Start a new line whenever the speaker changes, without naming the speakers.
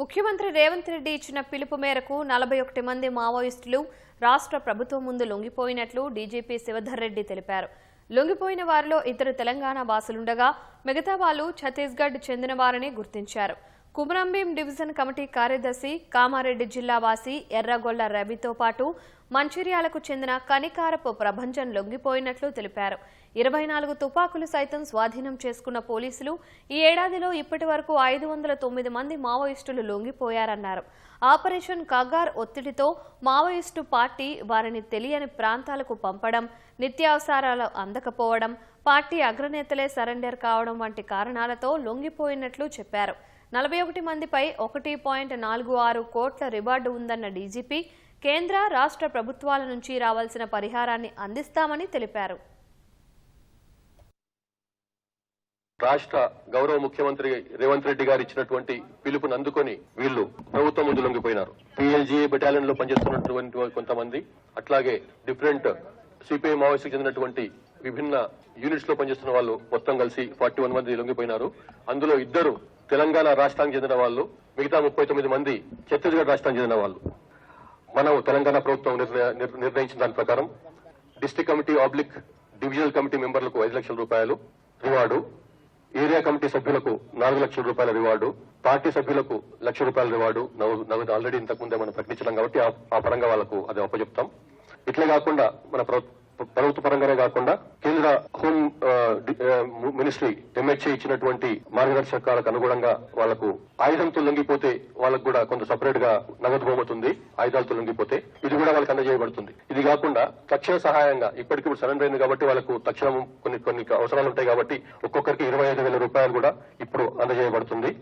ముఖ్యమంత్రి రేవంత్ రెడ్డి ఇచ్చిన పిలుపు మేరకు నలభై ఒకటి మంది మావోయిస్టులు రాష్ట్ర ప్రభుత్వం ముందు లొంగిపోయినట్లు డీజీపీ శివధర్ రెడ్డి తెలిపారు. లొంగిపోయిన వారిలో ఇద్దరు తెలంగాణ వాసులుండగా మిగతా వాళ్ళు ఛత్తీస్గఢ్ చెందిన వారని గుర్తించారు. కుమరంభీం డివిజన్ కమిటీ కార్యదర్శి కామారెడ్డి జిల్లా వాసి ఎర్రగొల్ల రవితో పాటు మంచిర్యాలకు చెందిన కనికారపు ప్రభంజన్ లొంగిపోయినట్లు తెలిపారు. ఇరవై నాలుగు తుపాకులు సైతం స్వాధీనం చేసుకున్న పోలీసులు ఈ ఏడాదిలో ఇప్పటి వరకు ఐదు వందల తొమ్మిది మంది మావోయిస్టులు లొంగిపోయారన్నారు. ఆపరేషన్ కగార్ ఒత్తిడితో మావోయిస్టు పార్టీ వారిని తెలియని ప్రాంతాలకు పంపడం నిత్యావసరాలు అందకపోవడం పార్టీ అగ్రనేతలే సరెండర్ కావడం వంటి కారణాలతో లొంగిపోయినట్లు చెప్పారు. నలభై ఒకటి మందిపై ఒకటి పాయింట్ నాలుగు ఆరు కోట్ల రివార్డు ఉందన్న డీజీపీ కేంద్ర రాష్ట్ర ప్రభుత్వాల నుంచి రావాల్సిన పరిహారాన్ని అందిస్తామని తెలిపారు.
రాష్ట్ర గౌరవ ముఖ్యమంత్రి రేవంత్ రెడ్డి గారు ఇచ్చినటువంటి పిలుపుని అందుకొని వీళ్ళు ప్రభుత్వం ముందు లొంగిపోయినారు పిఎల్జీ బెటాలియన్లో పనిచేస్తున్నటువంటి కొంతమంది అట్లాగే డిఫరెంట్ సిపిఐ మావోయిస్టుకు చెందినటువంటి విభిన్న యూనిట్స్లో పనిచేస్తున్న వాళ్ళు మొత్తం కలిసి ఫార్టీ వన్ మంది లొంగిపోయినారు. అందులో ఇద్దరు తెలంగాణ రాష్ట్రానికి చెందిన వాళ్ళు మిగతా ముప్పై తొమ్మిది మంది ఛత్తీస్గఢ్ రాష్ట్రానికి చెందిన వాళ్ళు. మనం తెలంగాణ ప్రభుత్వం నిర్ణయ- నిర్ణయించిన దాని ప్రకారం district committee oblique divisional committee మెంబర్లకు ఐదు లక్షల రూపాయలు రివార్డు ఏరియా కమిటీ సభ్యులకు నాలుగు లక్షల రూపాయల రివార్డు పార్టీ సభ్యులకు లక్ష రూపాయల రివార్డు నగదు ఆల్రెడీ ఇంతకు ముందే మనం ప్రకటించడం కాబట్టి ఆ- పరంగా వాళ్ళకు అది అప్పచెప్తాం. ఇట్లే కాకుండా మన ప్రభుత్వ పరంగానే కాకుండా కేంద్ర హోం మినిస్ట్రీ ఎంహెచ్ఏ ఇచ్చినటువంటి మార్గదర్శకాలకు అనుగుణంగా వాళ్ళకు ఆయుధంతో లొంగిపోతే వాళ్ళకు కూడా కొంత సపరేట్గా నగదు బహుమతుంది ఆయుధాలతో లొంగిపోతే ఇది కూడా వాళ్ళకి అందజేయబడుతుంది. ఇది కాకుండా తక్షణ సహాయంగా ఇప్పటికిప్పుడు సరెండర్ అయింది కాబట్టి వాళ్ళకు తక్షణం కొన్ని కొన్ని అవసరాలు ఉంటాయి కాబట్టి ఒక్కొక్కరికి ఇరవై ఐదు వేల రూపాయలు కూడా ఇప్పుడు అందజేయబడుతుంది.